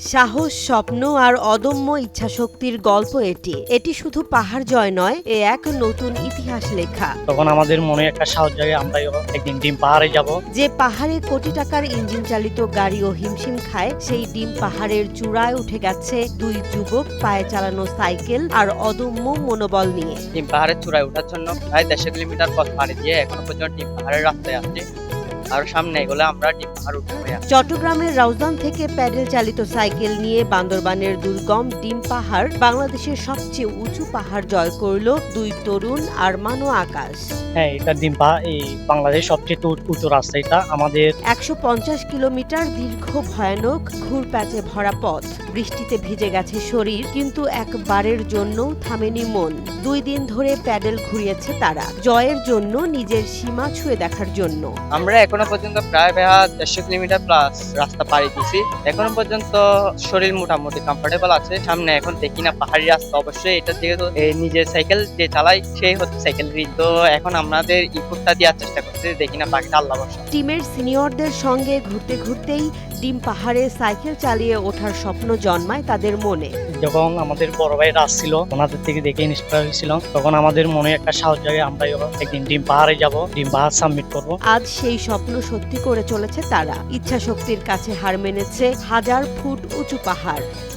সাহস স্বপ্ন আর অদম্য ইচ্ছাশক্তির গল্প এটি। এটি শুধু পাহাড় জয় নয় এ এক নতুন ইতিহাস লেখা। তখন আমাদের মনে একটা সাহস জাগে আমরা একদিন ডিম পাহাড়ে যাব। যে পাহাড়ে কোটি টাকার ইঞ্জিন চালিত গাড়িও হিমশিম খায় সেই ডিম পাহাড়ের চূড়ায় উঠে গেছে দুই যুবক পায়ে চালানো সাইকেল আর অদম্য মনোবল নিয়ে। ডিম পাহাড়ের চূড়ায় ওঠার জন্য প্রায় দেড়শো কিলোমিটার পথ পাড়ি দিয়ে এখনও পর্যন্ত ডিম পাহাড়ের রাস্তায় আছে। আর সামনে এগুলো আমরা। চট্টগ্রামের রাউজান থেকে প্যাডেল চালিত সাইকেল নিয়ে বান্দরবানের দুর্গম ডিম পাহাড় বাংলাদেশের সবচেয়ে উঁচু পাহাড় জয় করল দুই তরুণ আরমান ও আকাশ। হ্যাঁ এটা ডিম পাহাড় এই বাংলাদেশ সবচেয়ে উঁচু- উঁচু রাস্তা এটা। আমাদের একশো পঞ্চাশ কিলোমিটার দীর্ঘ ভয়ানক ঘুরপ্যাচে ভরা পথ। বৃষ্টিতে ভিজে গেছে শরীর কিন্তু একবারের জন্য থামেনি মন। দুই দিন ধরে প্যাডেল ঘুরিয়েছে তারা। জয়ের জন্য নিজের সীমা ছুঁয়ে দেখার জন্য। আমরা এখনও পর্যন্ত প্রায় প্রায় দেড়শো কিলোমিটার প্লাস রাস্তা পাড়ি দিয়েছি। এখনও পর্যন্ত শরীর মোটামুটি কমফোর্টেবল আছে। সামনে এখন দেখি না, পাহাড়ি রাস্তা অবশ্যই। এটা যেহেতু নিজের সাইকেল যে চালাই সেই হচ্ছে সাইকেল তো এখন আমাদের ইকুটটা দেওয়ার চেষ্টা করছি, দেখি না বাকিটা আল্লাহ টিমের সিনিয়রদের সঙ্গে ঘুরতে ঘুরতেই ডিম পাহাড়ে সাইকেল চালিয়ে ওঠার স্বপ্ন জন্মায় তাদের মনে। যখন আমাদের বড় ভাই রাজ ছিল ওনাদের থেকে দেখে ইন্সপায়ার হয়েছিল তখন আমাদের মনে একটা সাহস জাগে আমরা একদিন ডিম পাহাড়ে যাব ডিম পাহাড় সাবমিট করব। আজ সেই স্বপ্ন সত্যি করে চলেছে তারা। ইচ্ছা শক্তির কাছে হার মেনেছে হাজার ফুট উঁচু পাহাড়।